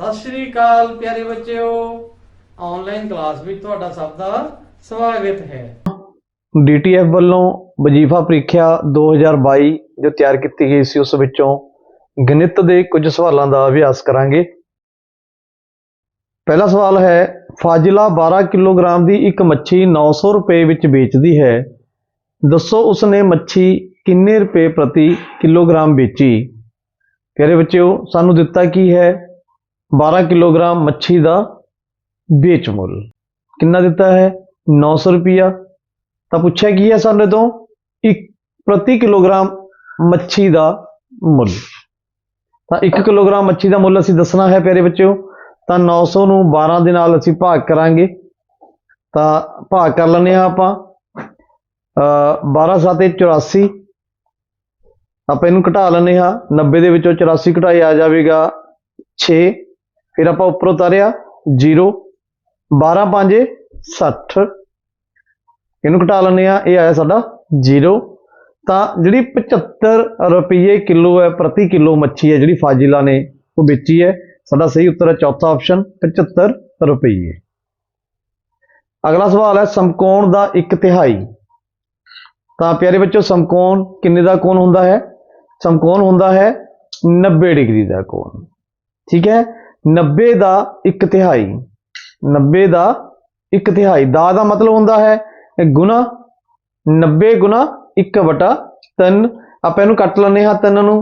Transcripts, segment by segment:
ਸਤਿ ਸ਼੍ਰੀ ਅਕਾਲ ਪਿਆਰੇ ਬੱਚਿਓ। ਆਨਲਾਈਨ ਕਲਾਸ ਵਿੱਚ ਤੁਹਾਡਾ ਸਭ ਦਾ ਸਵਾਗਤ ਹੈ। ਡੀਟੀਐਫ ਵੱਲੋਂ ਵਜੀਫਾ ਪ੍ਰੀਖਿਆ 2022 ਜੋ ਤਿਆਰ ਕੀਤੀ ਗਈ ਸੀ, ਉਸ ਵਿੱਚੋਂ ਗਣਿਤ ਦੇ ਕੁਝ ਸਵਾਲਾਂ ਦਾ ਅਭਿਆਸ ਕਰਾਂਗੇ। ਪਹਿਲਾ ਸਵਾਲ ਹੈ, ਫਾਜ਼ਿਲਾ 12 ਕਿਲੋਗ੍ਰਾਮ ਦੀ ਇੱਕ ਮੱਛੀ 900 ਰੁਪਏ ਵਿੱਚ ਵੇਚਦੀ ਹੈ। ਦੱਸੋ ਉਸਨੇ ਮੱਛੀ ਕਿੰਨੇ ਰੁਪਏ ਪ੍ਰਤੀ ਕਿਲੋਗ੍ਰਾਮ ਵੇਚੀ? ਪਿਆਰੇ ਬੱਚਿਓ, ਸਾਨੂੰ ਦਿੱਤਾ ਕੀ ਹੈ? 12 ਕਿਲੋਗ੍ਰਾਮ ਮੱਛੀ ਦਾ ਵੇਚ ਮੁੱਲ। ਕਿੰਨਾ ਦਿੱਤਾ ਹੈ? 900 ਰੁਪਿਆ ਤਾਂ ਪੁੱਛਿਆ ਕੀ ਹੈ ਸਾਡੇ ਤੋਂ ਇੱਕ ਪ੍ਰਤੀ ਕਿਲੋਗ੍ਰਾਮ ਮੱਛੀ ਦਾ ਮੁੱਲ। ਤਾਂ 1 ਕਿਲੋਗ੍ਰਾਮ ਮੱਛੀ ਦਾ ਮੁੱਲ ਅਸੀਂ ਦੱਸਣਾ ਹੈ ਪਿਆਰੇ ਬੱਚਿਓ। ਤਾਂ 900 ਨੂੰ 12 ਦੇ ਨਾਲ ਅਸੀਂ ਭਾਗ ਕਰਾਂਗੇ। ਤਾਂ ਭਾਗ ਕਰ ਲੈਂਦੇ ਹਾਂ ਆਪਾਂ। ਅ 12 ਸਾਤੇ 84 ਆਪਾਂ ਇਹਨੂੰ ਘਟਾ ਲੈਂਦੇ ਹਾਂ। 90 ਦੇ ਵਿੱਚੋਂ 84 ਘਟਾਈ ਆ ਜਾਵੇਗਾ 6 ਫਿਰ ਆਪਾਂ ਉੱਪਰ ਉਤਾਰਿਆ 0 12 5 60 ਇਹਨੂੰ ਘਟਾ ਲੈਂਦੇ ਆ ਇਹ ਆਇਆ ਸਾਡਾ 0 ਤਾਂ ਜਿਹੜੀ 75 ਰੁਪਏ ਕਿਲੋ ਹੈ, ਪ੍ਰਤੀ ਕਿਲੋ ਮੱਛੀ ਹੈ, ਜਿਹੜੀ ਫਾਜ਼ਿਲਾ ਨੇ ਉਹ ਵੇਚੀ ਹੈ, ਸਾਡਾ ਸਹੀ ਉੱਤਰ ਹੈ ਚੌਥਾ ਆਪਸ਼ਨ 75 ਰੁਪਏ ਅਗਲਾ ਸਵਾਲ ਹੈ, ਸਮਕੋਣ ਦਾ ਇੱਕ ਤਿਹਾਈ। ਤਾਂ ਪਿਆਰੇ ਬੱਚੋ ਸਮਕੋਣ ਕਿੰਨੇ ਦਾ ਕੋਣ ਹੁੰਦਾ ਹੈ? ਸਮਕੋਣ ਹੁੰਦਾ ਹੈ 90 ਡਿਗਰੀ ਦਾ ਕੋਣ। ਠੀਕ ਹੈ? 90 ਦਾ ਇੱਕ ਤਿਹਾਈ। 90 ਦਾ ਇੱਕ ਤਿਹਾਈ। ਦਾ ਦਾ ਮਤਲਬ ਹੁੰਦਾ ਹੈ ਗੁਣਾ 90 ਗੁਣਾ 1 ਵਟਾ 3 ਆਪਾਂ ਇਹਨੂੰ ਕੱਟ ਲੈਂਦੇ ਹਾਂ 3 ਨੂੰ।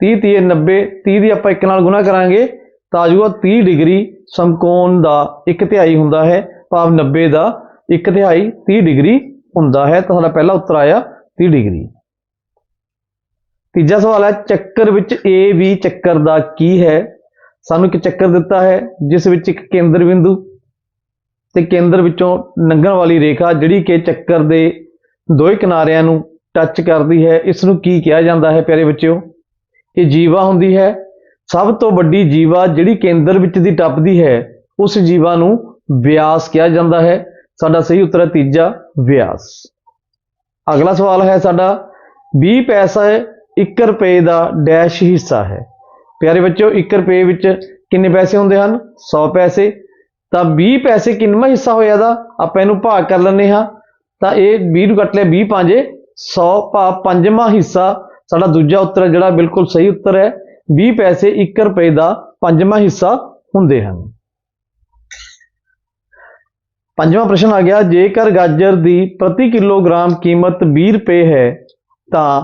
30 30 90 30 ਦੀ ਆਪਾਂ 1 ਨਾਲ ਗੁਣਾ ਕਰਾਂਗੇ ਤਾਂ ਆ ਜਾਊਗਾ 30 ਡਿਗਰੀ ਸਮਕੋਣ ਦਾ ਇੱਕ ਤਿਹਾਈ ਹੁੰਦਾ ਹੈ। ਭਾਵ 90 ਦਾ ਇੱਕ ਤਿਹਾਈ 30 ਡਿਗਰੀ ਹੁੰਦਾ ਹੈ ਤਾਂ ਸਾਡਾ ਪਹਿਲਾ ਉੱਤਰ ਆਇਆ 30 ਡਿਗਰੀ। ਤੀਜਾ ਸਵਾਲ ਹੈ, ਚੱਕਰ ਵਿੱਚ A, B ਚੱਕਰ ਦਾ ਕੀ ਹੈ? ਸਾਨੂੰ ਇੱਕ ਚੱਕਰ ਦਿੱਤਾ ਹੈ, ਜਿਸ ਵਿੱਚ ਇੱਕ ਕੇਂਦਰ ਬਿੰਦੂ ਤੇ ਕੇਂਦਰ ਵਿੱਚੋਂ ਲੰਘਣ ਵਾਲੀ ਰੇਖਾ ਜਿਹੜੀ ਕਿ ਚੱਕਰ ਦੇ ਦੋਵੇਂ ਕਿਨਾਰਿਆਂ ਨੂੰ ਟੱਚ ਕਰਦੀ ਹੈ ਇਸ ਨੂੰ ਕੀ ਕਿਹਾ ਜਾਂਦਾ ਹੈ ਪਿਆਰੇ ਬੱਚਿਓ? ਇਹ ਜੀਵਾ ਹੁੰਦੀ ਹੈ। ਸਭ ਤੋਂ ਵੱਡੀ ਜੀਵਾ ਜਿਹੜੀ ਕੇਂਦਰ ਵਿੱਚ ਦੀ ਟੱਪਦੀ ਹੈ, ਉਸ ਜੀਵਾ ਨੂੰ ਵਿਆਸ ਕਿਹਾ ਜਾਂਦਾ ਹੈ। ਸਾਡਾ ਸਹੀ ਉੱਤਰ ਹੈ ਤੀਜਾ ਵਿਆਸ। ਅਗਲਾ ਸਵਾਲ ਹੈ ਸਾਡਾ 20 ਪੈਸਾ 1 ਰੁਪਏ ਦਾ ਡੈਸ਼ ਹਿੱਸਾ ਹੈ। ਪਿਆਰੇ ਬੱਚਿਓ 1 ਰੁਪਏ ਵਿੱਚ ਕਿੰਨੇ ਪੈਸੇ ਹੁੰਦੇ ਹਨ? 100 ਪੈਸੇ। ਤਾਂ 20 ਪੈਸੇ ਕਿੰਨਵਾਂ ਹਿੱਸਾ ਹੋਇਆ ਦਾ? ਆਪਾਂ ਇਹਨੂੰ ਭਾਗ ਕਰ ਲੈਂਦੇ ਹਾਂ। ਤਾਂ ਇਹ 20 ਨੂੰ ਕੱਟ ਲਿਆ 20 ਪੰਜੇ 100 ਭਾਵ ਪੰਜਵਾਂ ਹਿੱਸਾ। ਸਾਡਾ ਦੂਜਾ ਉੱਤਰ ਜਿਹੜਾ ਬਿਲਕੁਲ ਸਹੀ ਉੱਤਰ ਹੈ 20 ਪੈਸੇ 1 ਰੁਪਏ ਦਾ ਪੰਜਵਾਂ ਹਿੱਸਾ ਹੁੰਦੇ ਹਨ। ਪੰਜਵਾਂ ਪ੍ਰਸ਼ਨ ਆ ਗਿਆ, ਜੇਕਰ ਗਾਜਰ ਦੀ ਪ੍ਰਤੀ ਕਿਲੋਗ੍ਰਾਮ ਕੀਮਤ 20 ਰੁਪਏ ਹੈ, ਤਾਂ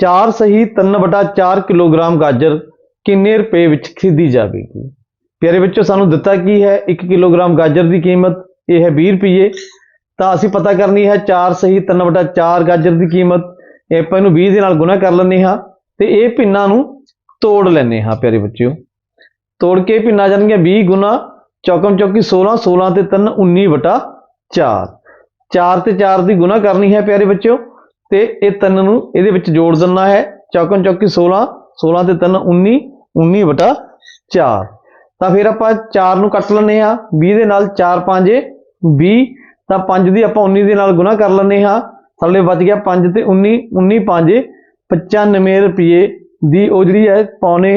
4 ਸਹੀ 3/4 ਕਿਲੋਗ੍ਰਾਮ ਗਾਜਰ ਕਿੰਨੇ ਰੁਪਏ ਵਿੱਚ ਖਰੀਦੀ ਜਾਵੇਗੀ? ਪਿਆਰੇ ਵਿੱਚੋਂ ਸਾਨੂੰ ਦਿੱਤਾ ਕੀ ਹੈ? 1 ਕਿਲੋਗ੍ਰਾਮ ਗਾਜਰ ਦੀ ਕੀਮਤ, ਇਹ ਹੈ 20 ਰੁਪਏ। ਤਾਂ ਅਸੀਂ ਪਤਾ ਕਰਨੀ ਹੈ 4 ਸਹੀ 3/4 ਗਾਜਰ ਦੀ ਕੀਮਤ, ਇਹ ਆਪਾਂ ਇਹਨੂੰ 20 ਦੇ ਨਾਲ ਗੁਣਾ ਕਰ ਲੈਂਦੇ ਹਾਂ, ਤੇ ਇਹ ਪਿੰਨਾਂ ਨੂੰ ਤੋੜ ਲੈਂਦੇ ਹਾਂ, ਪਿਆਰੇ ਬੱਚਿਓ। ਤੋੜ ਕੇ ਇਹ ਪਿੰਨਾਂ ਜਾਣਗੀਆਂ 20 ਗੁਣਾ ਚੌਕਮ ਚੌਕੀ 16 16 ਤੇ 3 19 ਵਟਾ 4 4 ਤੇ 4 ਦੀ ਗੁਣਾ ਕਰਨੀ ਹੈ ਪਿਆਰੇ ਬੱਚਿਓ, ਤੇ ਇਹ 3 ਨੂੰ ਇਹਦੇ ਵਿੱਚ ਜੋੜ ਦੇਣਾ ਹੈ। ਚੌਕਮ ਚੌਕੀ 16 16 ਤੇ 3 19 19 ਵਟਾ 4 ਤਾਂ ਫਿਰ ਆਪਾਂ 4 ਨੂੰ ਕੱਟ ਲੈਂਦੇ ਹਾਂ। 20 ਦੇ ਨਾਲ 4 5 20 ਤਾਂ 5 ਦੀ ਆਪਾਂ 19 ਦੇ ਨਾਲ ਗੁਣਾ ਕਰ ਲੈਂਦੇ ਹਾਂ। ਥੱਲੇ ਬਚ ਗਿਆ 5 ਤੇ 19 19 5 95 ਰੁਪਏ ਦੀ ਉਹ ਜਿਹੜੀ ਹੈ, ਪੌਣੇ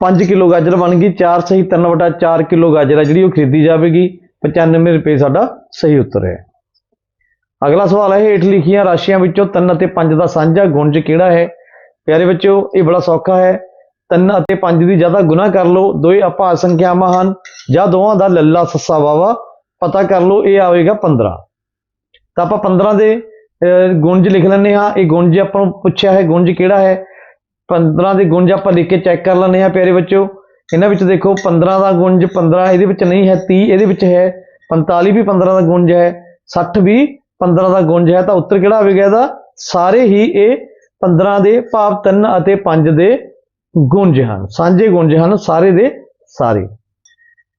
5 ਕਿਲੋ ਗਾਜਰ ਬਣ ਗਈ 4 ਸਹੀ 3 ਵਟਾ 4 ਕਿਲੋ ਗਾਜਰ ਹੈ ਜਿਹੜੀ ਉਹ ਖਰੀਦੀ ਜਾਵੇਗੀ। 95 ਰੁਪਏ ਸਾਡਾ ਸਹੀ ਉੱਤਰ ਹੈ। ਅਗਲਾ ਸਵਾਲ ਹੈ ਹੇਠ ਲਿਖੀਆਂ ਰਾਸ਼ੀਆਂ ਵਿੱਚੋਂ 3 ਅਤੇ 5 ਦਾ ਸਾਂਝਾ ਗੁਣਜ ਕਿਹੜਾ ਹੈ? ਪਿਆਰੇ ਬੱਚਿਓ ਇਹ ਬੜਾ ਸੌਖਾ ਹੈ। 3 ਅਤੇ 5 ਦੀ ਜ਼ਿਆਦਾ ਗੁਣਾ ਕਰ ਲਓ। ਦੋਏ ਅਭਾਜ ਸੰਖਿਆਵਾਂ ਹਨ ਜਾਂ ਦੋਵਾਂ ਦਾ ਲੱਲਾ ਸੱਸਾ ਵਾਵਾ ਪਤਾ ਕਰ ਲਓ ਇਹ ਆਵੇਗਾ 15 ਤਾਂ ਆਪਾਂ 15 ਦੇ ਅਹ, ਗੁਣਜ ਲਿਖ ਲੈਂਦੇ ਹਾਂ। ਇਹ ਗੁਣਜ ਆਪਾਂ ਨੂੰ ਪੁੱਛਿਆ ਹੈ ਗੁਣਜ ਕਿਹੜਾ ਹੈ? 15 ਦੇ ਗੁਣਜ ਆਪਾਂ ਲਿਖ ਕੇ ਚੈੱਕ ਕਰ ਲੈਂਦੇ ਹਾਂ ਪਿਆਰੇ ਬੱਚਿਓ। ਇਹਨਾਂ ਵਿੱਚ ਦੇਖੋ 15 ਦਾ ਗੁਣਜ 15 ਇਹਦੇ ਵਿੱਚ ਨਹੀਂ ਹੈ 30 ਇਹਦੇ ਵਿੱਚ ਹੈ 45 ਵੀ 15 ਦਾ ਗੁਣਜ ਹੈ 60 ਵੀ 15 ਦਾ ਗੁਣਜ ਹੈ। ਤਾਂ ਉੱਤਰ ਕਿਹੜਾ ਆਵੇਗਾ ਇਹਦਾ? ਸਾਰੇ ਹੀ ਇਹ 15 ਦੇ ਭਾਵ 3 ਅਤੇ 5 ਦੇ ਗੁੰਜ ਹਨ। ਸਾਂਝੇ ਗੁੰਜ ਹਨ ਸਾਰੇ ਦੇ ਸਾਰੇ।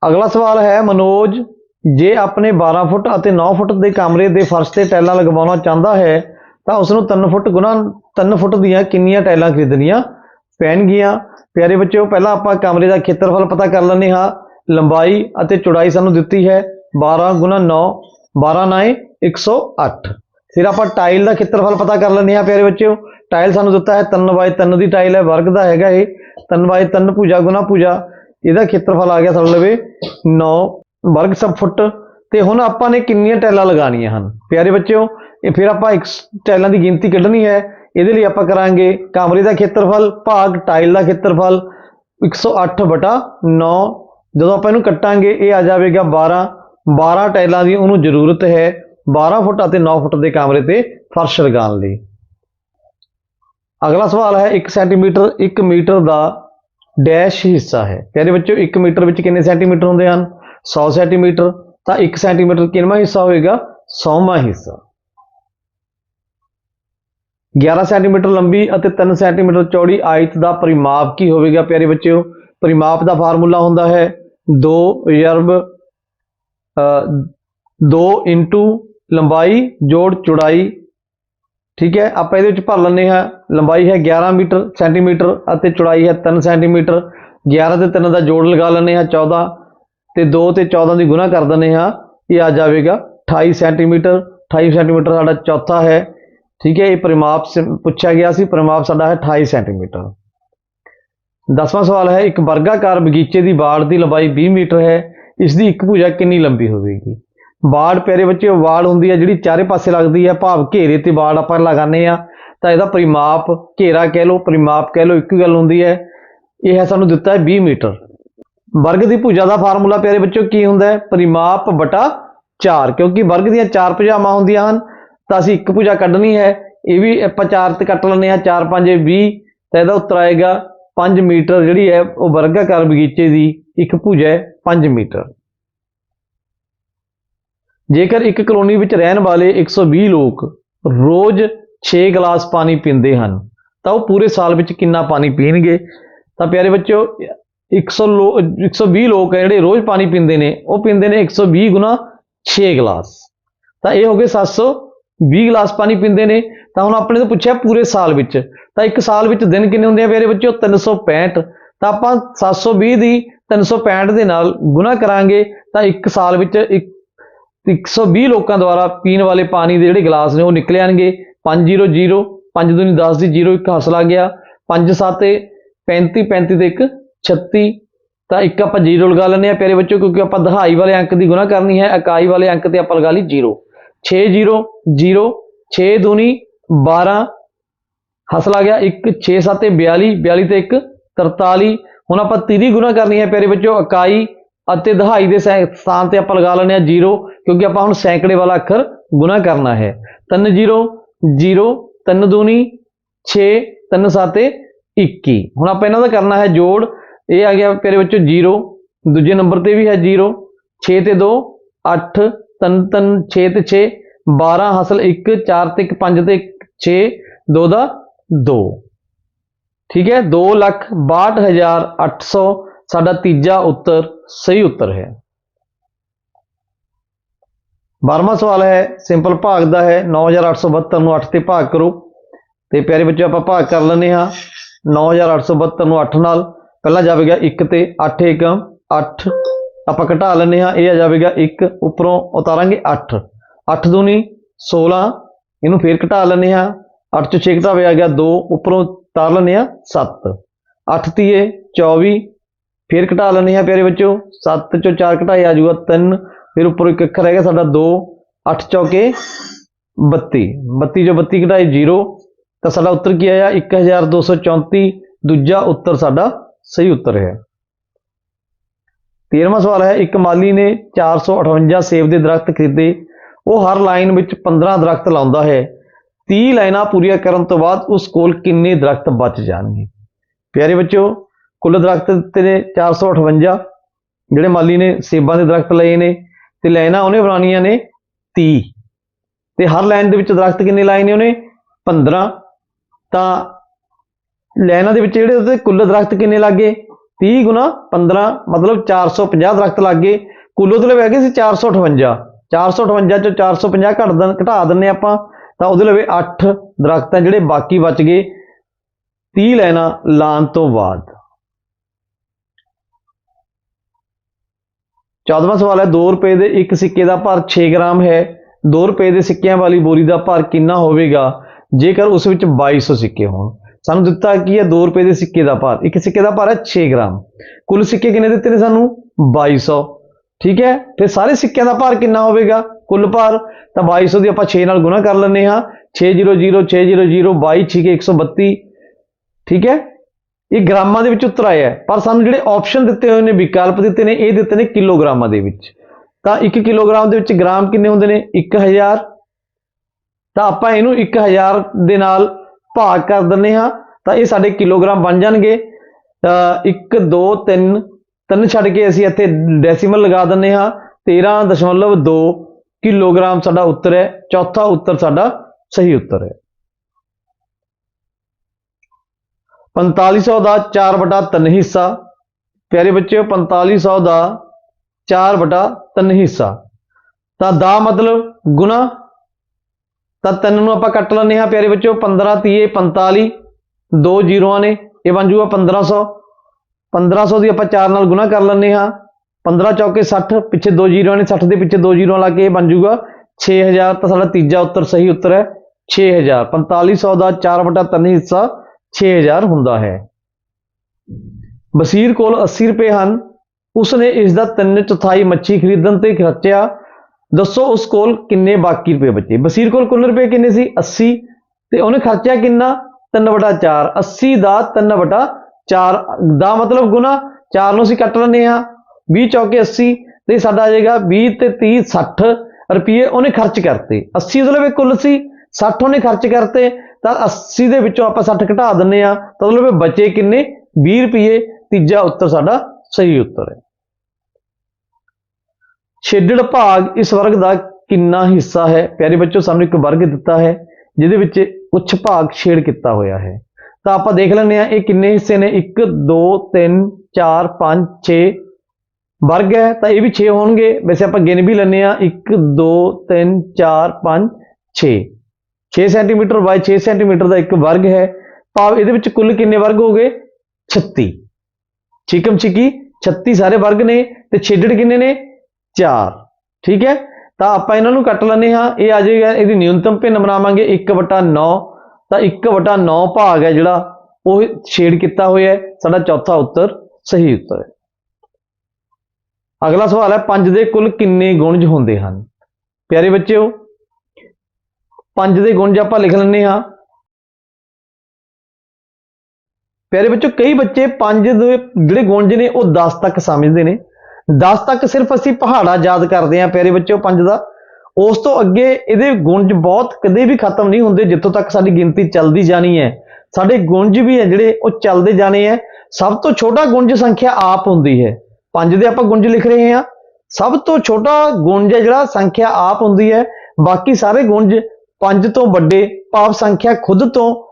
ਅਗਲਾ ਸਵਾਲ ਹੈ, ਮਨੋਜ, ਜੇ ਆਪਣੇ 12 ਫੁੱਟ ਅਤੇ 9 ਫੁੱਟ ਦੇ ਕਮਰੇ ਦੇ ਫਰਸ਼ ਤੇ ਟਾਈਲਾਂ ਲਗਵਾਉਣਾ ਚਾਹੁੰਦਾ ਹੈ ਤਾਂ ਉਸ ਨੂੰ 3 ਫੁੱਟ ਗੁਣਾ 3 ਫੁੱਟ ਦੀਆਂ ਕਿੰਨੀਆਂ ਟਾਈਲਾਂ ਖਰੀਦਣੀਆਂ ਪੈਣਗੀਆਂ। ਪਿਆਰੇ ਬੱਚਿਓ, ਪਹਿਲਾਂ ਆਪਾਂ ਕਮਰੇ ਦਾ ਖੇਤਰਫਲ ਪਤਾ ਕਰ ਲੈਂਦੇ ਹਾਂ। ਲੰਬਾਈ ਅਤੇ ਚੌੜਾਈ ਸਾਨੂੰ ਦਿੱਤੀ ਹੈ 12 ਗੁਣਾ 9 12 9 108 ਫਿਰ ਆਪਾਂ ਟਾਈਲ ਦਾ ਖੇਤਰਫਲ ਪਤਾ ਕਰ ਲੈਂਦੇ ਹਾਂ, ਪਿਆਰੇ ਬੱਚਿਓ। ਟਾਈਲ ਸਾਨੂੰ ਦਿੱਤਾ ਹੈ 3 ਬਾਈ 3 ਦੀ ਟਾਈਲ ਹੈ, ਵਰਗ ਦਾ ਹੈਗਾ ਇਹ। 3 ਬਾਈ 3 ਭੁਜਾ ਗੁਣਾ ਭੁਜਾ, ਇਹਦਾ ਖੇਤਰਫਲ ਆ ਗਿਆ ਸਾਡੇ ਲਵੇ 9 ਵਰਗ ਸਬ ਫੁੱਟ। ਤੇ ਹੁਣ ਆਪਾਂ ਨੇ ਕਿੰਨੀਆਂ ਟਾਈਲਾਂ ਲਗਾਉਣੀਆਂ ਹਨ? ਪਿਆਰੇ ਬੱਚਿਓ ਇਹ ਫਿਰ ਆਪਾਂ ਇੱਕ ਟਾਈਲਾਂ ਦੀ ਗਿਣਤੀ ਕੱਢਣੀ ਹੈ। ਇਹਦੇ ਲਈ ਆਪਾਂ ਕਰਾਂਗੇ ਕਮਰੇ ਦਾ ਖੇਤਰਫਲ, ਭਾਗ ਟਾਈਲ ਦਾ ਖੇਤਰਫਲ 108 ਬਟਾ 9 ਜਦੋਂ ਆਪਾਂ ਇਹਨੂੰ ਕੱਟਾਂਗੇ, ਇਹ ਆ ਜਾਵੇਗਾ 12 12 ਟਾਈਲਾਂ ਦੀ ਉਹਨੂੰ ਜ਼ਰੂਰਤ ਹੈ 12 ਫੁੱਟ ਅਤੇ 9 ਫੁੱਟ ਦੇ ਕਮਰੇ ਤੇ ਫਰਸ਼ ਲਗਾਉਣ ਲਈ। ਅਗਲਾ ਸਵਾਲ ਹੈ 1 ਸੈਂਟੀਮੀਟਰ 1 ਮੀਟਰ ਦਾ ਡੈਸ਼ ਹਿੱਸਾ ਹੈ। ਪਿਆਰੇ ਬੱਚਿਓ 1 ਮੀਟਰ ਵਿੱਚ ਕਿੰਨੇ ਸੈਂਟੀਮੀਟਰ ਹੁੰਦੇ ਹਨ? 100 ਸੈਂਟੀਮੀਟਰ। ਤਾਂ 1 ਸੈਂਟੀਮੀਟਰ ਕਿੰਨਵਾਂ ਹਿੱਸਾ ਹੋਏਗਾ? 100ਵਾਂ ਹਿੱਸਾ। 11 ਸੈਂਟੀਮੀਟਰ ਲੰਬੀ ਅਤੇ 3 ਸੈਂਟੀਮੀਟਰ ਚੌੜੀ ਆਇਤ ਦਾ ਪਰਿਮਾਪ ਕੀ ਹੋਵੇਗਾ ਪਿਆਰੇ ਬੱਚਿਓ? ਪਰਿਮਾਪ ਦਾ ਫਾਰਮੂਲਾ ਹੁੰਦਾ ਹੈ 2 ਯਰਬ 2 ਇੰਟੂ ਲੰਬਾਈ ਜੋੜ ਚੌੜਾਈ, ਠੀਕ ਹੈ? ਆਪਾਂ ਇਹਦੇ ਵਿੱਚ ਭਰ ਲੈਂਦੇ ਹਾਂ। ਲੰਬਾਈ ਹੈ 11 ਮੀਟਰ ਸੈਂਟੀਮੀਟਰ ਅਤੇ ਚੌੜਾਈ ਹੈ 3 ਸੈਂਟੀਮੀਟਰ। 11 ਤੇ 3 ਦਾ ਜੋੜ ਲਗਾ ਲੈਂਦੇ ਹਾਂ 14 ਤੇ 2 ਤੇ 14 ਦੀ ਗੁਣਾ ਕਰ ਦਿੰਦੇ ਹਾਂ। ਇਹ ਆ ਜਾਵੇਗਾ 28 ਸੈਂਟੀਮੀਟਰ। 28 ਸੈਂਟੀਮੀਟਰ ਸਾਡਾ ਚੌਥਾ ਹੈ। ਠੀਕ ਹੈ ਇਹ ਪਰਿਮਾਪ ਸ- ਪੁੱਛਿਆ ਗਿਆ ਸੀ ਪਰਿਮਾਪ ਸਾਡਾ ਹੈ 28 ਸੈਂਟੀਮੀਟਰ। ਦਸਵਾਂ ਸਵਾਲ ਹੈ, ਇੱਕ ਵਰਗਾਕਾਰ ਬਗੀਚੇ ਦੀ ਬਾੜ ਦੀ ਲੰਬਾਈ 20 ਮੀਟਰ ਹੈ ਇਸ ਦੀ ਇੱਕ ਭੁਜਾ ਕਿੰਨੀ ਲੰਬੀ ਹੋਵੇਗੀ? ਬਾੜ ਪਿਆਰੇ ਬੱਚੇ ਬਾੜ ਹੁੰਦੀ ਹੈ ਜਿਹੜੀ ਚਾਰੇ ਪਾਸੇ ਲੱਗਦੀ ਹੈ, ਭਾਵ ਘੇਰੇ ਤੇ ਬਾੜ ਆਪਾਂ ਲਗਾਉਂਦੇ ਆ ਤਾਂ ਇਹਦਾ ਪਰਿਮਾਪ ਘੇਰਾ ਕਹਿ ਲਓ ਪਰਿਮਾਪ ਕਹਿ ਲਓ, ਇੱਕ ਗੱਲ ਹੁੰਦੀ ਹੈ, ਇਹ ਹੈ ਸਾਨੂੰ ਦਿੱਤਾ ਹੈ 20 ਮੀਟਰ। ਵਰਗ ਦੀ ਭੁਜਾ ਦਾ ਫਾਰਮੂਲਾ ਪਿਆਰੇ ਬੱਚਿਓ, ਕੀ ਹੁੰਦਾ ਹੈ? ਪਰਿਮਾਪ ਬਟਾ 4 ਕਿਉਂਕਿ ਵਰਗ ਦੀਆਂ ਚਾਰ ਭੁਜਾਵਾਂ ਹੁੰਦੀਆਂ ਹਨ ਤਾਂ ਅਸੀਂ ਇੱਕ ਭੁਜਾ ਕੱਢਣੀ ਹੈ, ਇਹ ਵੀ ਆਪਾਂ ਚਾਰ ਤੇ ਕੱਟ ਲੈਂਦੇ ਹਾਂ 4 5 20 ਤਾਂ ਇਹਦਾ ਉੱਤਰ ਆਏਗਾ 5 ਮੀਟਰ ਜਿਹੜੀ ਹੈ, ਉਹ ਵਰਗਾਕਾਰ ਬਗੀਚੇ ਦੀ ਇੱਕ ਭੁਜਾ ਹੈ 5 ਮੀਟਰ। ਜੇਕਰ ਇੱਕ ਕਲੋਨੀ ਵਿੱਚ ਰਹਿਣ ਵਾਲੇ 120 ਲੋਕ ਰੋਜ਼ 6 ਗਲਾਸ ਪਾਣੀ ਪੀਂਦੇ ਹਨ, ਤਾਂ ਉਹ ਪੂਰੇ ਸਾਲ ਵਿੱਚ ਕਿੰਨਾ ਪਾਣੀ ਪੀਣਗੇ? ਤਾਂ ਪਿਆਰੇ ਬੱਚਿਓ 100 ਲੋ 120 ਲੋਕ ਹੈ ਜਿਹੜੇ ਰੋਜ਼ ਪਾਣੀ ਪੀਂਦੇ ਨੇ, ਉਹ ਪੀਂਦੇ ਨੇ 120 ਗੁਣਾ 6 ਗਲਾਸ। ਤਾਂ ਇਹ ਹੋ ਗਏ 720 ਗਲਾਸ ਪਾਣੀ ਪੀਂਦੇ ਨੇ, ਤਾਂ ਹੁਣ ਆਪਣੇ ਤੋਂ ਪੁੱਛਿਆ ਪੂਰੇ ਸਾਲ ਵਿੱਚ। ਤਾਂ ਇੱਕ ਸਾਲ ਵਿੱਚ ਦਿਨ ਕਿੰਨੇ ਹੁੰਦੇ ਆ ਪਿਆਰੇ ਬੱਚਿਓ? 365 ਤਾਂ ਆਪਾਂ 720 ਦੀ 365 ਦੇ ਨਾਲ ਗੁਣਾ ਕਰਾਂਗੇ, ਤਾਂ ਇੱਕ ਸਾਲ ਵਿੱਚ ਇੱਕ 120 ਲੋਕਾਂ ਦੁਆਰਾ ਪੀਣ ਵਾਲੇ ਪਾਣੀ ਦੇ ਜਿਹੜੇ ਗਲਾਸ ਨੇ ਉਹ ਨਿਕਲ ਆਣਗੇ। 500 5 ਦੂਣੀ 10 ਦੀ 0 ਇੱਕ ਹਾਸਲ ਆ ਗਿਆ। 5 7 35 35 ਤੇ ਇੱਕ 36 ਤਾਂ ਇੱਕ ਆਪਾਂ 0 ਲਗਾ ਲੈਂਦੇ ਆ ਪਿਆਰੇ ਬੱਚੋ ਕਿਉਂਕਿ ਆਪਾਂ ਦਹਾਈ ਵਾਲੇ ਅੰਕ ਦੀ ਗੁਣਾ ਕਰਨੀ ਹੈ, ਇਕਾਈ ਵਾਲੇ ਅੰਕ ਤੇ ਆਪਾਂ ਲਗਾ ਲਈ 0 6 0 0 6 ਦੂਨੀ 12 ਹਾਸਲ ਆ ਗਿਆ 1 6 7 42 42 ਤੇ ਇੱਕ 43 ਹੁਣ ਆਪਾਂ 30 ਗੁਣਾ ਕਰਨੀ ਹੈ ਪਿਆਰੇ ਬੱਚੋ ਇਕਾਈ ਅਤੇ ਦਹਾਈ ਦੇ ਸੈ- ਸਥਾਨ ਤੇ ਆਪਾਂ ਲਗਾ ਲੈਂਦੇ ਹਾਂ 0 ਕਿਉਂਕਿ ਆਪਾਂ ਹੁਣ ਸੈਂਕੜੇ ਵਾਲਾ ਅੱਖਰ ਗੁਣਾ ਕਰਨਾ ਹੈ। 3 0 0 3 ਦੂਨੀ 6 3 7 21 ਹੁਣ ਆਪਾਂ ਇਹਨਾਂ ਦਾ ਕਰਨਾ ਹੈ ਜੋੜ। ਇਹ ਆ ਗਿਆ ਪਿਆਰੇ ਬੱਚੋ 0 ਦੂਜੇ ਨੰਬਰ ਤੇ ਵੀ ਹੈ 0 6 ਤੇ 2 8 3 3 6 ਤੇ 6 12 ਹਾਸਲ 1 4 ਤੇ 1 5 ਤੇ 6 2 ਦਾ 2 ਠੀਕ ਹੈ? 2 ਲੱਖ 62800 ਸਾਡਾ ਤੀਜਾ ਉੱਤਰ ਸਹੀ ਉੱਤਰ ਹੈ। 12ਵਾਂ ਸਵਾਲ ਹੈ, ਸਿੰਪਲ ਭਾਗ ਦਾ ਹੈ 9872 ਨੂੰ 8 ਤੇ ਭਾਗ ਕਰੋ। ਤੇ ਪਿਆਰੇ ਬੱਚਿਓ, ਆਪਾਂ ਭਾਗ ਕਰ ਲੈਂਦੇ ਹਾਂ। 9872 ਨੂੰ 8 ਨਾਲ, ਪਹਿਲਾਂ ਜਾਵੇਗਾ 1 ਤੇ 8 1 8 ਆਪਾਂ ਘਟਾ ਲੈਂਦੇ ਹਾਂ, ਇਹ ਆ ਜਾਵੇਗਾ 1 ਉੱਪਰੋਂ ਉਤਾਰਾਂਗੇ 8 8 ਦੂਣੀ 16 ਇਹਨੂੰ ਫੇਰ ਘਟਾ ਲੈਂਦੇ ਹਾਂ। 8 ਚੋਂ 6 ਘਟਾਵੇ ਆ ਗਿਆ 2 ਉੱਪਰੋਂ ਉਤਾਰ ਲੈਂਦੇ ਹਾਂ 7 8 ਤੀਏ 24 ਫੇਰ ਘਟਾ ਲੈਂਦੇ ਹਾਂ ਪਿਆਰੇ ਬੱਚਿਓ। 7 ਚੋਂ 4 ਘਟਾਏ ਆ ਜਾਊਗਾ 3 ਫਿਰ ਉੱਪਰੋਂ ਇੱਕ ਅੱਖਰ ਹੈਗਾ ਸਾਡਾ 2 8 ਚੌਕੇ 32 32 ਚੋਂ 32 ਘਟਾਏ 0 ਤਾਂ ਸਾਡਾ ਉੱਤਰ ਕੀ ਆਇਆ? 1234 ਦੂਜਾ ਉੱਤਰ ਸਾਡਾ ਸਹੀ ਉੱਤਰ ਹੈ। 13ਵਾਂ ਸਵਾਲ ਹੈ, ਇੱਕ ਮਾਲੀ ਨੇ 458 ਸੇਬ ਦੇ ਦਰਖਤ ਖਰੀਦੇ। ਉਹ ਹਰ ਲਾਈਨ ਵਿੱਚ 15 ਦਰਖਤ ਲਾਉਂਦਾ ਹੈ। 30 ਲਾਈਨਾਂ ਪੂਰੀਆਂ ਕਰਨ ਤੋਂ ਬਾਅਦ ਉਸ ਕੋਲ ਕਿੰਨੇ ਦਰਖਤ ਬਚ ਜਾਣਗੇ? ਪਿਆਰੇ ਬੱਚਿਓ, ਕੁੱਲ ਦਰਖਤ ਦਿੱਤੇ ਨੇ 458 ਜਿਹੜੇ ਮਾਲੀ ਨੇ ਸੇਬਾਂ ਦੇ ਦਰਖਤ ਲਏ ਨੇ ਤੇ ਲਾਈਨਾਂ ਉਹਨੇ ਬਣਾਉਣੀਆਂ ਨੇ 30 ਤੇ ਹਰ ਲਾਈਨ ਦੇ ਵਿੱਚ ਦਰਖਤ ਕਿੰਨੇ ਲਾਏ ਨੇ ਉਹਨੇ? 15 ਤਾਂ ਲਾਈਨਾਂ ਦੇ ਵਿੱਚ ਜਿਹੜੇ ਉਹਦੇ ਕੁੱਲ ਦਰਖਤ ਕਿੰਨੇ ਲੱਗੇ 30 ਗੁਣਾ 15 ਮਤਲਬ 450 ਦਰਖਤ ਗਏ। ਕੁੱਲ ਉਹਦੇ ਲਈ ਹੈਗੇ ਸੀ 458 458 ਚੋਂ 450 ਘਟ ਦਨ ਘਟਾ ਦਿੰਨੇ ਆਪਾਂ, ਤਾਂ ਉਹਦੇ ਲਵੇ 8 ਦਰਖਤ ਆ ਜਿਹੜੇ ਬਾਕੀ ਬਚ ਗਏ। 30 ਲੈਣਾ ਲਾਉਣ ਤੋਂ ਬਾਅਦ। 14ਵਾਂ ਸਵਾਲ ਹੈ 2 ਰੁਪਏ ਦੇ ਇੱਕ ਸਿੱਕੇ ਦਾ ਭਾਰ 6 ਗ੍ਰਾਮ ਹੈ। 2 ਰੁਪਏ ਦੇ ਸਿੱਕਿਆਂ ਵਾਲੀ ਬੋਰੀ ਦਾ ਭਾਰ ਕਿੰਨਾ ਹੋਵੇਗਾ? ਜੇਕਰ ਉਸ ਵਿੱਚ 2200 ਸਿੱਕੇ ਹੋਣ। ਸਾਨੂੰ ਦਿੱਤਾ ਕੀ ਹੈ? 2 ਰੁਪਏ ਦੇ ਸਿੱਕੇ ਦਾ ਭਾਰ। ਇੱਕ ਸਿੱਕੇ ਦਾ ਭਾਰ ਹੈ 6 ਗ੍ਰਾਮ। ਕੁੱਲ ਸਿੱਕੇ ਕਿੰਨੇ ਦਿੱਤੇ ਨੇ ਸਾਨੂੰ? 2200 ਠੀਕ ਹੈ? ਫਿਰ ਸਾਰੇ ਸਿੱਕਿਆਂ ਦਾ ਭਾਰ ਕਿੰਨਾ ਹੋਵੇਗਾ? ਕੁੱਲ ਭਾਰ? ਤਾਂ 2200 ਦੀ ਆਪਾਂ 6 ਨਾਲ ਗੁਣਾ ਕਰ ਲੈਂਦੇ ਹਾਂ। 600 600 22 ਛਿਕੇ 132 ਠੀਕ ਹੈ? ਇਹ ਗ੍ਰਾਮਾਂ ਦੇ ਵਿੱਚ ਉੱਤਰ ਆਇਆ ਹੈ। ਪਰ ਸਾਨੂੰ ਜਿਹੜੇ ਆਪਸ਼ਨ ਦਿੱਤੇ ਹੋਏ ਨੇ, ਵਿਕਲਪ ਦਿੱਤੇ ਨੇ, ਇਹ ਦਿੱਤੇ ਨੇ ਕਿਲੋਗ੍ਰਾਮਾਂ ਦੇ ਵਿੱਚ। ਤਾਂ 1 ਕਿਲੋਗ੍ਰਾਮ ਦੇ ਵਿੱਚ ਗ੍ਰਾਮ ਕਿੰਨੇ ਹੁੰਦੇ ਨੇ? 1000 ਤਾਂ ਆਪਾਂ ਇਹਨੂੰ 1000 ਦੇ ਨਾਲ ਭਾਗ ਕਰ ਦਿੰਦੇ ਹਾਂ, ਤਾਂ ਇਹ ਸਾਡੇ ਕਿਲੋਗ੍ਰਾਮ ਬਣ ਜਾਣਗੇ। ਤਾਂ 1 2 3 ਤਿੰਨ ਛੱਡ ਕੇ ਅਸੀਂ ਇੱਥੇ ਡੈਸੀਮਲ ਲਗਾ ਦਿੰਦੇ ਹਾਂ। 13.2 ਕਿਲੋਗ੍ਰਾਮ ਸਾਡਾ ਉੱਤਰ ਹੈ। ਚੌਥਾ ਉੱਤਰ ਸਾਡਾ ਸਹੀ ਉੱਤਰ ਹੈ। 4500 ਦਾ 4 ਬਟਾ 3 ਹਿੱਸਾ। ਪਿਆਰੇ ਬੱਚਿਓ 4500 ਦਾ 4 ਬਟਾ 3 ਹਿੱਸਾ। ਤਾਂ ਦਾ ਮਤਲਬ ਗੁਣਾ ਤਾਂ 3 ਨੂੰ ਆਪਾਂ ਕੱਟ ਲੈਂਦੇ ਹਾਂ ਪਿਆਰੇ ਬੱਚਿਓ 15 30 45 ਦੋ ਜ਼ੀਰੋਆਂ ਨੇ, ਇਹ ਬਣ ਜੂਗਾ 1500 1500 ਦੀ ਆਪਾਂ 4 ਨਾਲ ਗੁਣਾ ਕਰ ਲੈਂਦੇ ਹਾਂ। 15 ਚੌਕੇ 60 ਪਿੱਛੇ ਦੋ ਜ਼ੀਰੋਆਂ ਨੇ 60 ਦੇ ਪਿੱਛੇ ਦੋ ਜ਼ੀਰੋਆਂ ਲਾ ਕੇ ਇਹ ਬਣ ਜੂਗਾ 6000 ਤਾਂ ਸਾਡਾ ਤੀਜਾ ਉੱਤਰ, ਸਹੀ ਉੱਤਰ ਹੈ 6000 4500 ਦਾ 4 ਬਟਾ 3 ਹਿੱਸਾ 6000 ਹੁੰਦਾ ਹੈ। ਬਸੀਰ ਕੋਲ 80 ਰੁਪਏ ਹਨ। ਉਸਨੇ ਇਸ ਦਾ 3 ਚੌਥਾਈ ਮੱਛੀ ਖਰੀਦਣ ਤੇ ਖਰਚਿਆ ਦੱਸੋ ਉਸ ਕੋਲ ਕਿੰਨੇ ਬਾਕੀ ਰੁਪਏ ਬਚੇ? ਬਸੀਰ ਕੋਲ ਕੁੱਲ ਰੁਪਏ ਕਿੰਨੇ ਸੀ? 80 ਤੇ ਉਹਨੇ ਖਰਚਿਆ ਕਿੰਨਾ? 3/4 80 ਦਾ 3/4 ਦਾ ਮਤਲਬ ਗੁਣਾ 4 ਨੂੰ ਅਸੀਂ ਕੱਟ ਲੈਂਦੇ ਹਾਂ। 20 ਚੌਕੇ 80 ਤੇ ਸਾਡਾ ਆ ਜਾਏਗਾ 20 ਤੇ 30 60 ਰੁਪਏ ਉਹਨੇ ਖਰਚ ਕਰਤੇ। 80 ਉਹਦੇ ਲਈ ਕੁੱਲ ਸੀ। 60 ਉਹਨੇ ਖਰਚ ਕਰਤੇ। ਤਾਂ 80 ਦੇ ਵਿੱਚੋਂ ਆਪਾਂ 60 ਘਟਾ ਦਿੰਨੇ ਆ ਤਾਂ ਮਤਲਬ ਲਈ ਬਚੇ ਕਿੰਨੇ? 20 ਰੁਪਏ। ਤੀਜਾ ਉੱਤਰ ਸਾਡਾ ਸਹੀ ਉੱਤਰ ਹੈ। ਛੇਡੜ ਭਾਗ ਇਸ ਵਰਗ ਦਾ ਕਿੰਨਾ ਹਿੱਸਾ ਹੈ? ਪਿਆਰੇ ਬੱਚੋ ਸਾਨੂੰ ਇੱਕ ਵਰਗ ਦਿੱਤਾ ਹੈ, ਜਿਹਦੇ ਵਿੱਚ ਕੁਝ ਭਾਗ ਛੇੜ ਕੀਤਾ ਹੋਇਆ ਹੈ। ਤਾਂ ਆਪਾਂ ਦੇਖ ਲੈਂਦੇ ਆ ਇਹ ਕਿੰਨੇ ਹਿੱਸੇ ਨੇ? 1 2 3 4 5 6 ਵਰਗ ਹੈ, ਤਾਂ ਇਹ ਵੀ 6 ਹੋਣਗੇ। ਵੈਸੇ ਆਪਾਂ ਗਿਣ ਵੀ ਲੈਂਦੇ ਆ 1 2 3 4 5 6 6 ਸੈਂਟੀਮੀਟਰ ਬਾਈ 6 ਸੈਂਟੀਮੀਟਰ ਦਾ ਇੱਕ ਵਰਗ ਹੈ। ਭਾਵ ਇਹਦੇ ਵਿੱਚ ਕੁੱਲ ਕਿੰਨੇ ਵਰਗ ਹੋ ਗਏ? 36 ਛਿਕਮ ਛਿਕੀ 36 ਸਾਰੇ ਵਰਗ ਨੇ, ਤੇ ਛੇਡੜ ਕਿੰਨੇ ਨੇ? 4 ਠੀਕ ਹੈ? ਤਾਂ ਆਪਾਂ ਇਹਨਾਂ ਨੂੰ ਕੱਟ ਲੈਂਦੇ ਹਾਂ। ਇਹ ਆ ਜਾਏਗਾ, ਇਹਦੀ ਨਿਊਨਤਮ ਭਿੰਨ ਬਣਾਵਾਂਗੇ। 1/9 ਤਾਂ 1/9 ਭਾਗ ਹੈ ਜਿਹੜਾ, ਉਹ ਛੇੜ ਕੀਤਾ ਹੋਇਆ ਹੈ। ਸਾਡਾ ਚੌਥਾ ਉੱਤਰ ਸਹੀ ਉੱਤਰ ਹੈ। ਅਗਲਾ ਸਵਾਲ ਹੈ 5 ਦੇ ਕੁੱਲ ਕਿੰਨੇ ਗੁਣਜ ਹੁੰਦੇ ਹਨ? ਪਿਆਰੇ ਬੱਚਿਓ 5 ਦੇ ਗੁਣਜ ਆਪਾਂ ਲਿਖ ਲੈਂਦੇ ਹਾਂ। ਪਿਆਰੇ ਬੱਚੋ ਕਈ ਬੱਚੇ 5 ਦੇ ਜਿਹੜੇ ਗੁਣਜ ਨੇ, ਉਹ 10 ਤੱਕ ਸਮਝਦੇ ਨੇ। 10 ਤੱਕ ਸਿਰਫ ਅਸੀਂ ਪਹਾੜਾ ਯਾਦ ਕਰਦੇ ਹਾਂ ਪਿਆਰੇ ਬੱਚਿਓ 5 ਦਾ। ਉਸ ਤੋਂ ਅੱਗੇ ਇਹਦੇ ਗੁੰਜ ਬਹੁਤ ਕਦੇ ਵੀ ਖਤਮ ਨਹੀਂ ਹੁੰਦੇ, ਜਿੱਥੋਂ ਤੱਕ ਸਾਡੀ ਗਿਣਤੀ ਚੱਲਦੀ ਜਾਣੀ ਹੈ। ਸਾਡੇ ਗੁੰਜ ਵੀ ਹੈ ਜਿਹੜੇ ਉਹ ਚੱਲਦੇ ਜਾਣੇ ਹੈ। ਸਭ ਤੋਂ ਛੋਟਾ ਗੁੰਜ ਸੰਖਿਆ ਆਪ ਹੁੰਦੀ ਹੈ। 5 ਦੇ ਆਪਾਂ ਗੁਣਜ ਲਿਖ ਰਹੇ ਹਾਂ। ਸਭ ਤੋਂ ਛੋਟਾ ਗੁੰਜ ਹੈ ਜਿਹੜਾ ਸੰਖਿਆ ਆਪ ਹੁੰਦੀ ਹੈ। ਬਾਕੀ ਸਾਰੇ ਗੁੰਜ 5 ਤੋਂ ਵੱਡੇ ਭਾਵ ਸੰਖਿਆ ਖੁਦ ਤੋਂ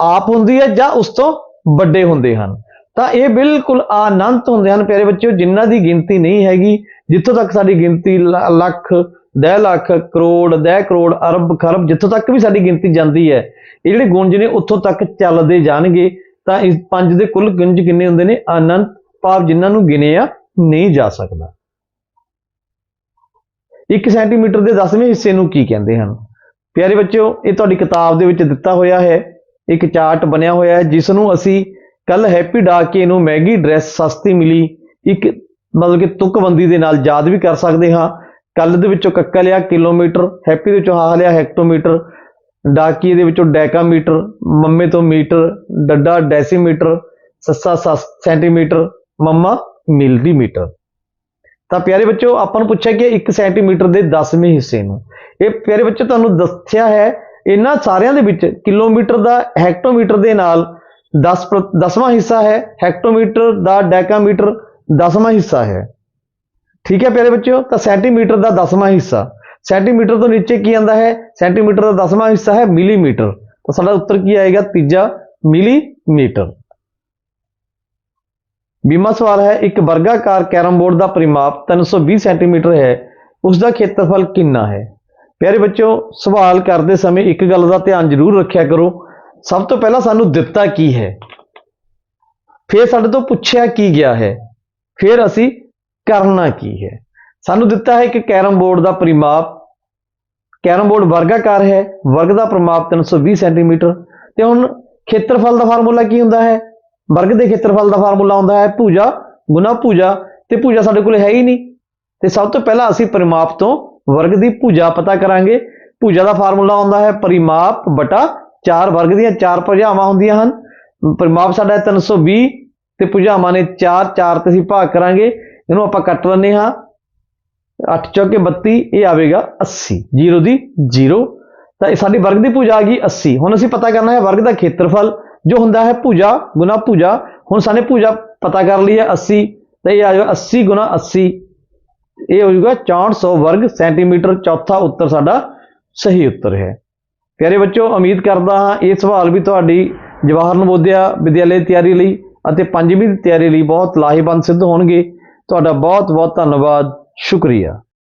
ਆਪ ਹੁੰਦੀ ਹੈ ਜਾਂ ਉਸ ਤੋਂ ਵੱਡੇ ਹੁੰਦੇ ਹਨ। ਤਾਂ ਇਹ ਬਿਲਕੁਲ ਅਨੰਤ ਹੁੰਦੇ ਹਨ ਪਿਆਰੇ ਬੱਚਿਓ, ਜਿਨ੍ਹਾਂ ਦੀ ਗਿਣਤੀ ਨਹੀਂ ਹੈਗੀ, ਜਿੱਥੋਂ ਤੱਕ ਸਾਡੀ ਗਿਣਤੀ ਲ- ਲੱਖ 10 ਲੱਖ, ਕਰੋੜ 10 ਕਰੋੜ, ਅਰਬ ਖਰਬ, ਜਿੱਥੋਂ ਤੱਕ ਵੀ ਸਾਡੀ ਗਿਣਤੀ ਜਾਂਦੀ ਹੈ, ਇਹ ਜਿਹੜੇ ਗੁੰਜ ਨੇ ਉੱਥੋਂ ਤੱਕ ਚੱਲਦੇ ਜਾਣਗੇ, ਤਾਂ ਇਸ ਪੰਜ ਦੇ ਕੁੱਲ ਗੁੰਜ ਕਿੰਨੇ ਹੁੰਦੇ ਨੇ? ਅਨੰਤ ਭਾਵ ਜਿਨ੍ਹਾਂ ਨੂੰ ਗਿਣਿਆ ਨਹੀਂ ਜਾ ਸਕਦਾ। 1 ਸੈਂਟੀਮੀਟਰ ਦੇ 10ਵੇਂ ਹਿੱਸੇ ਨੂੰ ਕੀ ਕਹਿੰਦੇ ਹਨ? ਪਿਆਰੇ ਬੱਚਿਓ, ਇਹ ਤੁਹਾਡੀ ਕਿਤਾਬ ਦੇ ਵਿੱਚ ਦਿੱਤਾ ਹੋਇਆ ਹੈ, ਇੱਕ ਚਾਰਟ ਬਣਿਆ ਹੋਇਆ ਹੈ ਜਿਸ ਨੂੰ ਅਸੀਂ ਕੱਲ ਹੈਪੀ ਡਾਕੇ ਨੂੰ ਮੈਗੀ ਡਰੈਸ ਸਸਤੀ ਮਿਲੀ। ਇੱਕ ਮਤਲਬ ਕਿ ਤੁਕਬੰਦੀ ਦੇ ਨਾਲ ਯਾਦ ਵੀ ਕਰ ਸਕਦੇ ਹਾਂ। ਕੱਲ ਦੇ ਵਿੱਚੋਂ ਕੱਕਾ ਲਿਆ ਕਿਲੋਮੀਟਰ, ਹੈਪੀ ਦੇ ਵਿੱਚੋਂ ਹਾਹ ਲਿਆ ਹੈਕਟੋਮੀਟਰ ਡਾਕੀ ਦੇ ਵਿੱਚੋਂ ਡੈਕਾਮੀਟਰ, ਮੰਮੇ ਤੋਂ ਮੀਟਰ, ਡੱਡਾ ਡੈਸੀਮੀਟਰ, ਸੱਸਾ ਸੱਸ ਸੈਂਟੀਮੀਟਰ, ਮੰਮਾ ਮਿਲੀਮੀਟਰ ਤਾਂ ਪਿਆਰੇ ਬੱਚਿਓ, ਆਪਾਂ ਨੂੰ ਪੁੱਛਿਆ ਕਿ 1 ਸੈਂਟੀਮੀਟਰ ਦੇ 10ਵੇਂ ਹਿੱਸੇ ਨੂੰ। ਇਹ ਪਿਆਰੇ ਬੱਚਿਓ, ਤੁਹਾਨੂੰ ਦੱਸਿਆ ਹੈ, ਇਹਨਾਂ ਸਾਰਿਆਂ ਦੇ ਵਿੱਚ ਕਿਲੋਮੀਟਰ ਦਾ, ਹੈਕਟੋਮੀਟਰ ਦੇ ਨਾਲ 10 10ਵਾਂ ਹਿੱਸਾ ਹੈ ਹੈਕਟੋਮੀਟਰ ਦਾ ਡੈਕਾਮੀਟਰ 10ਵਾਂ ਹਿੱਸਾ ਹੈ। ਠੀਕ ਹੈ ਪਿਆਰੇ ਬੱਚਿਓ, ਤਾਂ ਸੈਂਟੀਮੀਟਰ ਦਾ 10ਵਾਂ ਹਿੱਸਾ। ਸੈਂਟੀਮੀਟਰ ਤੋਂ ਨੀਚੇ ਕੀ ਆਂਦਾ ਹੈ? ਸੈਂਟੀਮੀਟਰ ਦਾ 10ਵਾਂ ਹਿੱਸਾ ਹੈ ਮਿਲੀਮੀਟਰ। ਤਾਂ ਸਾਡਾ ਉੱਤਰ ਕੀ ਆਏਗਾ? ਤੀਜਾ ਮਿਲੀਮੀਟਰ। ਬੀਮਾ ਸਵਾਲ ਹੈ, ਇੱਕ ਵਰਗਾਕਾਰ ਕੈਰਮ ਬੋਰਡ ਦਾ ਪਰਿਮਾਪ 320 ਸੈਂਟੀਮੀਟਰ ਹੈ, ਉਸ ਦਾ ਖੇਤਰਫਲ ਕਿੰਨਾ ਹੈ? ਪਿਆਰੇ ਬੱਚਿਓ, ਸਵਾਲ ਕਰਦੇ ਸਮੇਂ ਇੱਕ ਗੱਲ ਦਾ ਧਿਆਨ ਜ਼ਰੂਰ ਰੱਖਿਆ ਕਰੋ। ਸਭ ਤੋਂ ਪਹਿਲਾਂ ਸਾਨੂੰ ਦਿੱਤਾ ਕੀ ਹੈ? ਫਿਰ ਸਾਡੇ ਤੋਂ ਪੁੱਛਿਆ ਕੀ ਗਿਆ ਹੈ? ਫਿਰ ਅਸੀਂ ਕਰਨਾ ਕੀ ਹੈ? ਸਾਨੂੰ ਦਿੱਤਾ ਹੈ ਕਿ ਕੈਰਮ ਬੋਰਡ ਦਾ ਪਰਿਮਾਪ। ਕੈਰਮ ਬੋਰਡ ਵਰਗਾਕਾਰ ਹੈ। ਵਰਗ ਦਾ ਪਰਿਮਾਪ 320 ਸੈਂਟੀਮੀਟਰ। ਤੇ ਹੁਣ ਖੇਤਰਫਲ ਦਾ ਫਾਰਮੂਲਾ ਕੀ ਹੁੰਦਾ ਹੈ? ਵਰਗ ਦੇ ਖੇਤਰਫਲ ਦਾ ਫਾਰਮੂਲਾ ਹੁੰਦਾ ਹੈ ਭੁਜਾ ਗੁਣਾ ਭੁਜਾ। ਤੇ ਭੁਜਾ ਸਾਡੇ ਕੋਲ ਹੈ ਹੀ ਨਹੀਂ। ਤੇ ਸਭ ਤੋਂ ਪਹਿਲਾਂ ਅਸੀਂ ਪਰਿਮਾਪ ਤੋਂ ਵਰਗ ਦੀ ਭੁਜਾ ਪਤਾ ਕਰਾਂਗੇ। ਭੁਜਾ ਦਾ ਫਾਰਮੂਲਾ ਹੁੰਦਾ ਹੈ ਪਰਿਮਾਪ ਬਟਾ ਚਾਰ ਵਰਗ ਦੀਆਂ ਚਾਰ ਭੁਜਾਵਾਂ ਹੁੰਦੀਆਂ ਹਨ। ਪਰਿਮਾਪ ਸਾਡਾ ਹੈ 320 ਤੇ ਭੁਜਾਵਾਂ ਨੇ 4 4 ਤੇ ਅਸੀਂ ਭਾਗ ਕਰਾਂਗੇ। ਇਹਨੂੰ ਆਪਾਂ ਕੱਟ ਲੈਂਦੇ ਹਾਂ। 8 ਚੌਕੇ 32 ਇਹ ਆਵੇਗਾ 80 0 ਦੀ 0 ਤਾਂ ਇਹ ਸਾਡੀ ਵਰਗ ਦੀ ਭੁਜਾ ਆ ਗਈ 80 ਹੁਣ ਅਸੀਂ ਪਤਾ ਕਰਨਾ ਹੈ ਵਰਗ ਦਾ ਖੇਤਰਫਲ, ਜੋ ਹੁੰਦਾ ਹੈ ਭੁਜਾ ਗੁਣਾ ਭੁਜਾ। ਹੁਣ ਸਾਨੇ ਭੁਜਾ ਪਤਾ ਕਰ ਲਈ ਹੈ 80 ਤਾਂ ਇਹ ਆ ਜਾਏਗਾ 80 ਗੁਣਾ 80 ਇਹ ਹੋ ਜਾਊਗਾ 6400 ਵਰਗ ਸੈਂਟੀਮੀਟਰ। ਚੌਥਾ ਉੱਤਰ ਸਾਡਾ ਸਹੀ ਉੱਤਰ ਹੈ। ਪਿਆਰੇ ਬੱਚੋ, ਉਮੀਦ ਕਰਦਾ ਹਾਂ ਇਹ ਸਵਾਲ ਵੀ ਤੁਹਾਡੀ ਜਵਾਹਰ ਨਵੋਦਿਆ ਵਿਦਿਆਲੇ ਦੀ ਤਿਆਰੀ ਲਈ ਅਤੇ ਪੰਜਵੀਂ ਦੀ ਤਿਆਰੀ ਲਈ ਬਹੁਤ ਲਾਹੇਵੰਦ ਸਿੱਧ ਹੋਣਗੇ। ਤੁਹਾਡਾ ਬਹੁਤ ਬਹੁਤ ਧੰਨਵਾਦ। ਸ਼ੁਕਰੀਆ।